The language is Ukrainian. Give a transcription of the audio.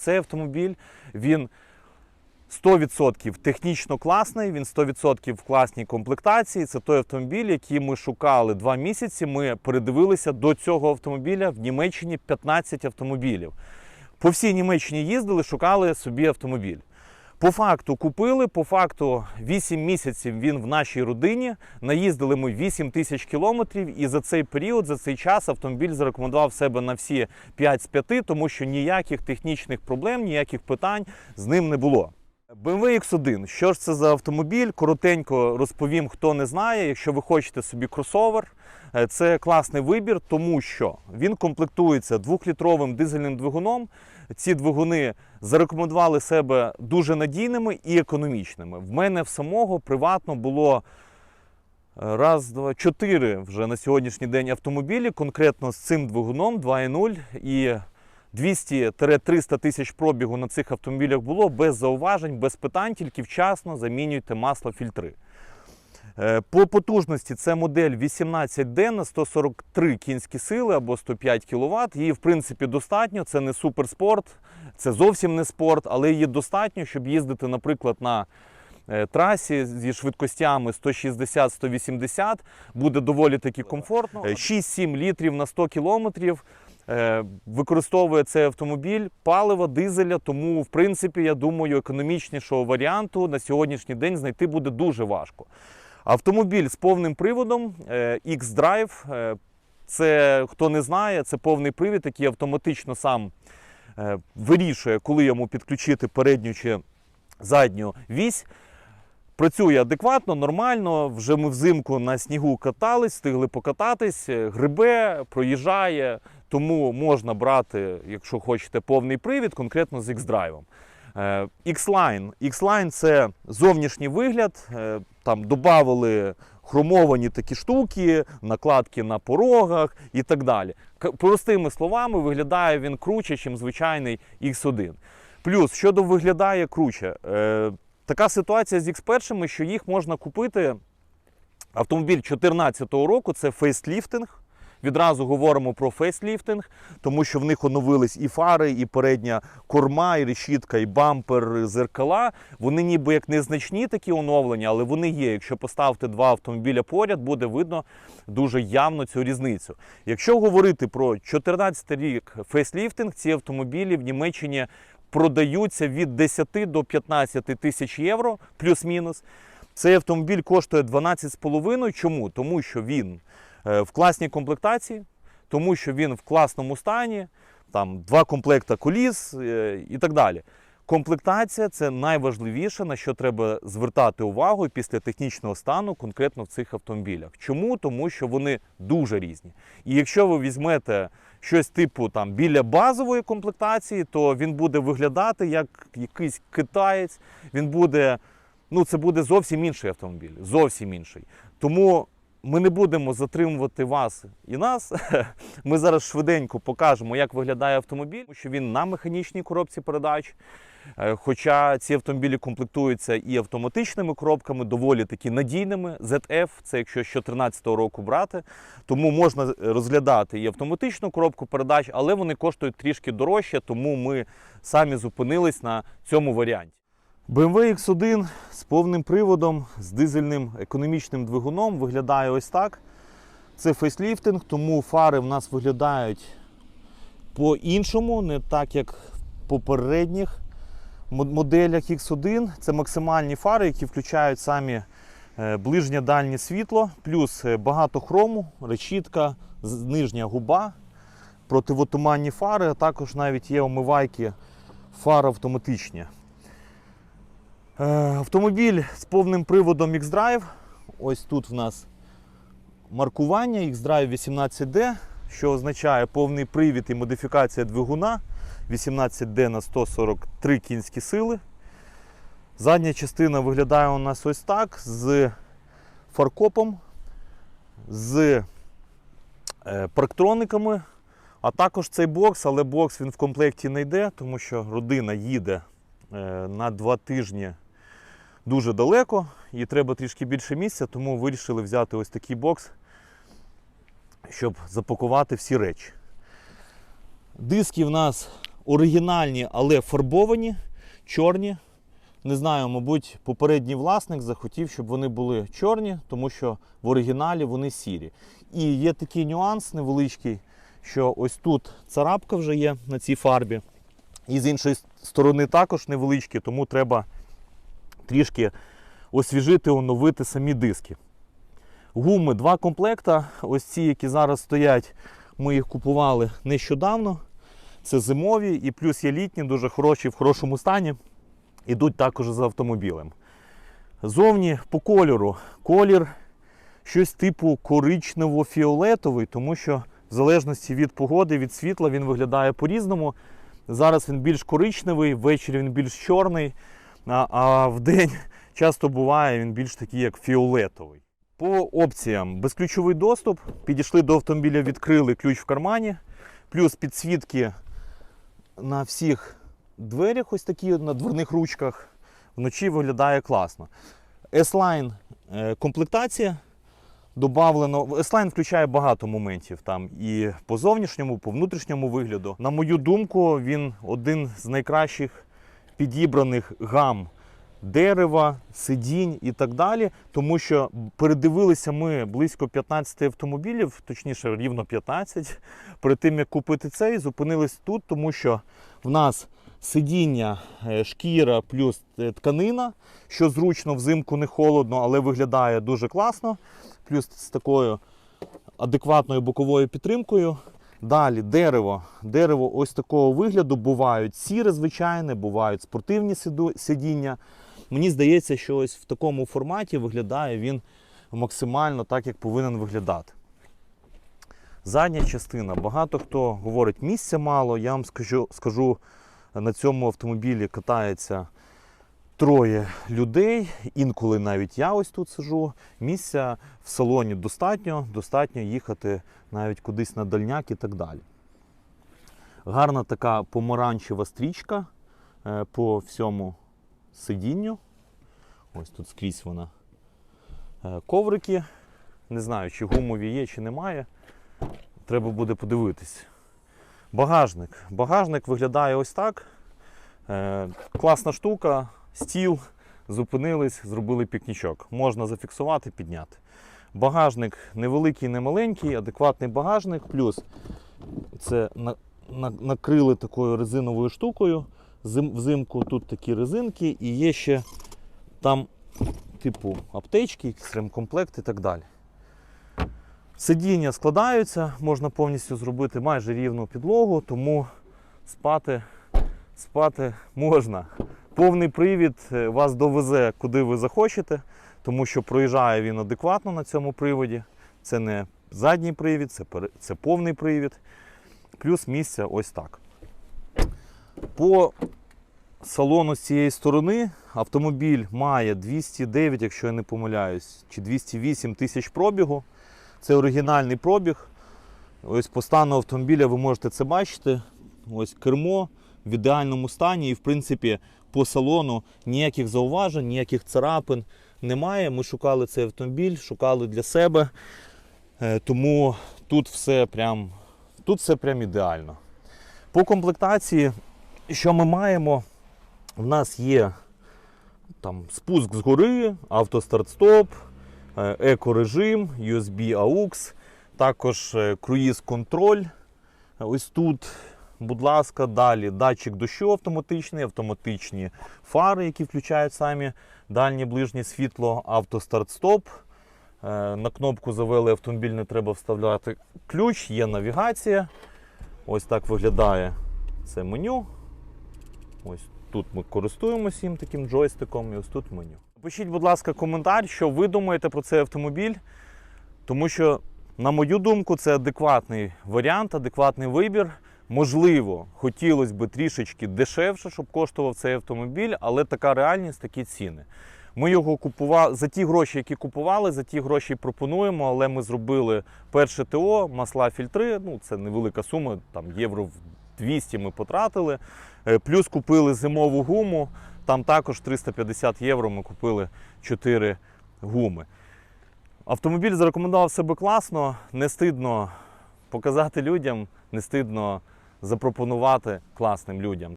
Цей автомобіль він 100% технічно класний, він 100% в класній комплектації. Це той автомобіль, який ми шукали два місяці. Ми передивилися до цього автомобіля в Німеччині 15 автомобілів. По всій Німеччині їздили, шукали собі автомобіль. По факту купили, по факту 8 місяців він в нашій родині. Наїздили ми 8 тисяч кілометрів, і за цей період, за цей час автомобіль зарекомендував себе на всі 5 з 5, тому що ніяких технічних проблем, ніяких питань з ним не було. BMW X1. Що ж це за автомобіль? Коротенько розповім, хто не знає. Якщо ви хочете собі кросовер, е, це класний вибір, тому що він комплектується двохлітровим дизельним двигуном. Ці двигуни зарекомендували себе дуже надійними і економічними. В мене в самого приватно було е, раз, два, чотири вже на сьогоднішній день автомобілі, конкретно з цим двигуном 2.0 і 200-300 тисяч пробігу на цих автомобілях було без зауважень, без питань, тільки вчасно замінюйте масло-фільтри. Е, По потужності це модель 18D на 143 кінські сили або 105 кВт. Її, в принципі, достатньо. Це не суперспорт, це зовсім не спорт, але її достатньо, щоб їздити, наприклад, на е, трасі зі швидкостями 160-180. Буде доволі таки комфортно. Е, 6-7 літрів на 100 кілометрів. Е, Використовує цей автомобіль палива, дизеля, тому, в принципі, я думаю, економічнішого варіанту на сьогоднішній день знайти буде дуже важко. Автомобіль з повним приводом е, X-Drive. е, Це хто не знає, це повний привід, який автоматично сам е, вирішує, коли йому підключити передню чи задню вісь. Працює адекватно, нормально. Вже ми взимку на снігу катались, встигли покататись, грибе, проїжджає. Тому можна брати, якщо хочете, повний привід, конкретно з X-Drive. X-Line. X-Line це зовнішній вигляд. Там додавали хромовані такі штуки, накладки на порогах і так далі. Простими словами, виглядає він круче, ніж звичайний X1. Плюс, щодо виглядає круче, е, така ситуація з X1, що їх можна купити. Автомобіль 2014 року це фейсліфтинг. Відразу говоримо про фейсліфтинг, тому що в них оновились і фари, і передня корма, і решітка, і бампер, зеркала. Вони ніби як незначні такі оновлення, але вони є. Якщо поставити два автомобіля поряд, буде видно дуже явно цю різницю. Якщо говорити про 2014 рік фейсліфтинг, ці автомобілі в Німеччині продаються від 10 до 15 тисяч євро, плюс-мінус. Цей автомобіль коштує 12,5. Чому? Тому що він в класній комплектації, тому що він в класному стані, там два комплекта коліс е, і так далі. Комплектація це найважливіше, на що треба звертати увагу після технічного стану конкретно в цих автомобілях. Чому? Тому що вони дуже різні. І якщо ви візьмете щось типу там біля базової комплектації, то він буде виглядати як якийсь китаєць. Він буде, ну це буде зовсім інший автомобіль, зовсім інший. Тому ми не будемо затримувати вас і нас. Ми зараз швиденько покажемо, як виглядає автомобіль, тому що він на механічній коробці передач. Е, Хоча ці автомобілі комплектуються і автоматичними коробками, доволі таки надійними. ZF, це якщо з 2014 року брати, тому можна розглядати і автоматичну коробку передач, але вони коштують трішки дорожче, тому ми самі зупинились на цьому варіанті. BMW X1 з повним приводом, з дизельним економічним двигуном виглядає ось так. Це фейсліфтинг, тому фари в нас виглядають по-іншому, не так як в попередніх моделях X1. Це максимальні фари, які включають самі е, ближнє дальнє світло, плюс е, багато хрому, решітка, нижня губа, противотуманні фари, а також навіть є омивайки фар автоматичні. Е, Автомобіль з повним приводом X-Drive. Ось тут в нас маркування X-Drive 18D, що означає повний привід і модифікація двигуна 18D на 143 кінські сили. Задня частина виглядає у нас ось так з фаркопом, з е, парктрониками, а також цей бокс, але бокс він в комплекті не йде, тому що родина їде е, на два тижні дуже далеко і треба трішки більше місця, тому вирішили взяти ось такий бокс, щоб запакувати всі речі. Диски в нас оригінальні, але фарбовані, чорні. Не знаю, мабуть, попередній власник захотів, щоб вони були чорні, тому що в оригіналі вони сірі. І є такий нюанс невеличкий, що ось тут царапка вже є на цій фарбі. І з іншої сторони також невеличкі, тому треба трішки освіжити, оновити самі диски. Гуми два комплекта. Ось ці, які зараз стоять, ми їх купували нещодавно. Це зимові і плюс є літні, дуже хороші, в хорошому стані. Ідуть також з автомобілем. Зовні по кольору. Колір щось типу коричнево-фіолетовий, тому що в залежності від погоди, від світла він виглядає по-різному. Зараз він більш коричневий, ввечері він більш чорний, а, а в день часто буває він більш такий, як фіолетовий. По опціям безключовий доступ. Підійшли до автомобіля, відкрили ключ в кармані, плюс підсвітки на всіх дверях, ось такі на дверних ручках. Вночі виглядає класно. S-Line е, комплектація. Добавлено. S-Line включає багато моментів там і по зовнішньому, по внутрішньому вигляду. На мою думку, він один з найкращих підібраних гам дерева, сидінь і так далі. Тому що передивилися ми близько 15 автомобілів, точніше, рівно 15. Перед тим як купити цей, зупинились тут, тому що в нас сидіння, е, шкіра плюс е, тканина, що зручно взимку не холодно, але виглядає дуже класно. Плюс з такою адекватною боковою підтримкою. Далі дерево. Дерево ось такого вигляду бувають сіре, звичайне, бувають спортивні сидіння. Мені здається, що ось в такому форматі виглядає він максимально так, як повинен виглядати. Задня частина. Багато хто говорить, місця мало. Я вам скажу, скажу на цьому автомобілі катається троє людей. Інколи навіть я ось тут сижу. Місця в салоні достатньо, достатньо їхати навіть кудись на дальняк і так далі. Гарна така помаранчева стрічка е, по всьому сидінню. Ось тут скрізь вона. Е, Коврики. Не знаю, чи гумові є, чи немає. Треба буде подивитись. Багажник. Багажник виглядає ось так. Е, класна штука, стіл. Зупинились, зробили пікнічок. Можна зафіксувати, підняти. Багажник невеликий, не маленький, адекватний багажник. Плюс це на, на, накрили такою резиновою штукою. Зим, взимку тут такі резинки і є ще там, типу, аптечки, ремкомплект і так далі. Сидіння складаються, можна повністю зробити майже рівну підлогу, тому спати, спати можна. Повний привід е, вас довезе, куди ви захочете, тому що проїжджає він адекватно на цьому приводі. Це не задній привід, це, це повний привід. Плюс місця ось так. По салону з цієї сторони автомобіль має 209, якщо я не помиляюсь, чи 208 тисяч пробігу. Це оригінальний пробіг. Ось по стану автомобіля ви можете це бачити. Ось кермо в ідеальному стані, і в принципі по салону ніяких зауважень, ніяких царапин немає. Ми шукали цей автомобіль, шукали для себе. Е, Тому тут все прям, тут все прям ідеально. По комплектації, що ми маємо? У нас є там спуск згори, автостарт-стоп, е, екорежим, USB AUX, також е, круїз-контроль. Ось тут, будь ласка, далі датчик дощу автоматичний, автоматичні фари, які включають самі дальнє ближнє світло, автостарт-стоп. Е, На кнопку завели автомобіль, не треба вставляти ключ, є навігація. Ось так виглядає це меню. Ось тут ми користуємося їм таким джойстиком, і ось тут меню. Пишіть, будь ласка, коментар, що ви думаєте про цей автомобіль, тому що, на мою думку, це адекватний варіант, адекватний вибір. Можливо, хотілося б трішечки дешевше, щоб коштував цей автомобіль, але така реальність, такі ціни. Ми його купували за ті гроші, які купували, за ті гроші пропонуємо, але ми зробили перше ТО, масла фільтри. Ну, це невелика сума, там євро в 200 ми потратили. Е, Плюс купили зимову гуму. Там також 350 євро ми купили 4 гуми. Автомобіль зарекомендував себе класно, не стидно показати людям, не стидно запропонувати класним людям.